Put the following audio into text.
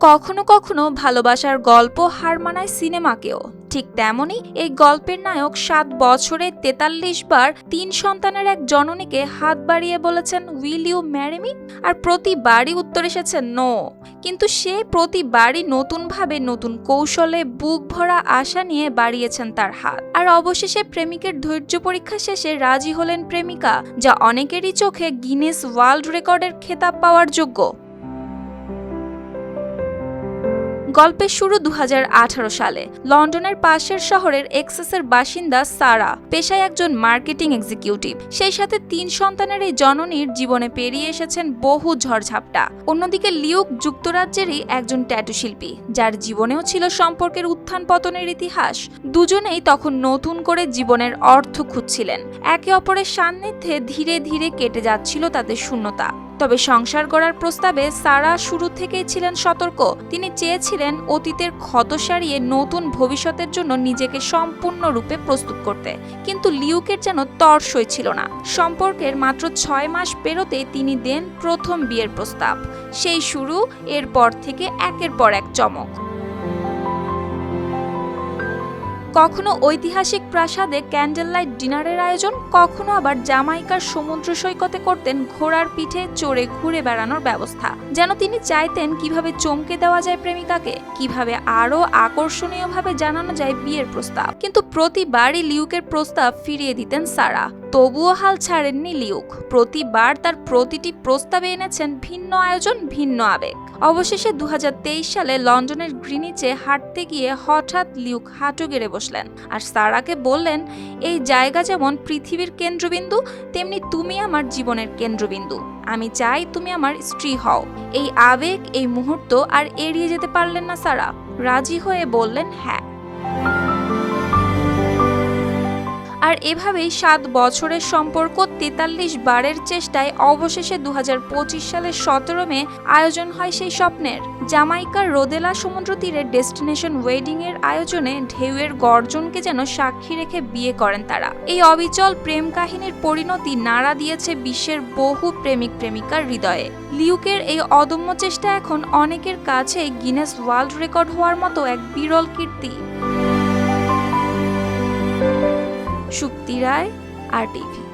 কখনো কখনো ভালোবাসার গল্প হার মানায় সিনেমাকেও। ঠিক তেমনই এই গল্পের নায়ক সাত বছরে তেতাল্লিশ বার তিন সন্তানের এক জননীকে হাত বাড়িয়ে বলেছেন উইল ইউ ম্যারি মি আর প্রতিবারই উত্তর এসেছে নো কিন্তু সে প্রতিবারই নতুনভাবে নতুন কৌশলে বুক ভরা আশা নিয়ে বাড়িয়েছেন তার হাত। আর অবশেষে প্রেমিকের ধৈর্য পরীক্ষা শেষে রাজি হলেন প্রেমিকা, যা অনেকেরই চোখে গিনেস ওয়ার্ল্ড রেকর্ডের খেতাব পাওয়ার যোগ্য। গল্পের শুরু দু হাজার আঠারো সালে। লন্ডনের পাশের শহরের এক্সেসের বাসিন্দা সারা, পেশায় একজন মার্কেটিং এক্সিকিউটিভ। সেই সাথে তিন সন্তানের এই জননীর জীবনে পেরিয়ে এসেছেন বহু ঝড়ঝাপটা। অন্যদিকে লিউক যুক্তরাজ্যেরই একজন ট্যাটু শিল্পী, যার জীবনেও ছিল সম্পর্কের উত্থান পতনের ইতিহাস। দুজনেই তখন নতুন করে জীবনের অর্থ খুঁজছিলেন। একে অপরের সান্নিধ্যে ধীরে ধীরে কেটে যাচ্ছিল তাদের শূন্যতা। তবে সংসার গড়ার প্রস্তাবে সারা শুরু থেকেই ছিলেন সতর্ক। তিনি চেয়েছিলেন অতীতের ক্ষত সারিয়ে নতুন ভবিষ্যতের জন্য নিজেকে সম্পূর্ণরূপে প্রস্তুত করতে। কিন্তু লিউকের যেন তর্সই ছিল না। সম্পর্কের মাত্র ছয় মাস পেরোতে তিনি দেন প্রথম বিয়ের প্রস্তাব। সেই শুরু, এরপর থেকে একের পর এক চমক। কখনো ঐতিহাসিক প্রাসাদে ক্যান্ডেল লাইট ডিনারের আয়োজন, কখনো আবার জামাইকার সমুদ্র সৈকতে করতেন ঘোড়ার পিঠে চড়ে ঘুরে বেড়ানোর ব্যবস্থা। যেন তিনি চাইতেন কীভাবে চমকে দেওয়া যায় প্রেমিকাকে, কীভাবে আরও আকর্ষণীয়ভাবে জানানো যায় বিয়ের প্রস্তাব। কিন্তু প্রতিবারই লিউকের প্রস্তাব ফিরিয়ে দিতেন সারা। তবুও হাল ছাড়েননি লিউক। প্রতিবার তার প্রতিটি প্রস্তাবে এনেছেন ভিন্ন আয়োজন, ভিন্ন আবেগ। অবশেষে দু হাজার তেইশ সালে লন্ডনের গ্রিনিচে হাঁটতে গিয়ে হঠাৎ লিউক হাঁটু গেড়ে বসলেন। আর সারাকে বললেন, এই জায়গা যেমন পৃথিবীর কেন্দ্রবিন্দু, তেমনি তুমি আমার জীবনের কেন্দ্রবিন্দু। আমি চাই তুমি আমার স্ত্রী হও। এই আবেগ, এই মুহূর্ত আর এড়িয়ে যেতে পারলেন না সারা। রাজি হয়ে বললেন হ্যাঁ। আর এভাবেই সাত বছরের সম্পর্ক তেতাল্লিশ বারের চেষ্টায় অবশেষে দু হাজার পঁচিশ সালের সতেরো মে আয়োজন হয় সেই স্বপ্নের। জামাইকার রোদেলা সমুদ্র তীরে ডেস্টিনেশন ওয়েডিং এর আয়োজনে ঢেউয়ের গর্জনকে যেন সাক্ষী রেখে বিয়ে করেন তারা। এই অবিচল প্রেম কাহিনীর পরিণতি নাড়া দিয়েছে বিশ্বের বহু প্রেমিক প্রেমিকার হৃদয়ে। লিউকের এই অদম্য চেষ্টা এখন অনেকের কাছে গিনেস ওয়ার্ল্ড রেকর্ড হওয়ার মতো এক বিরল কীর্তি। শুক্তি রায় আর টিভি।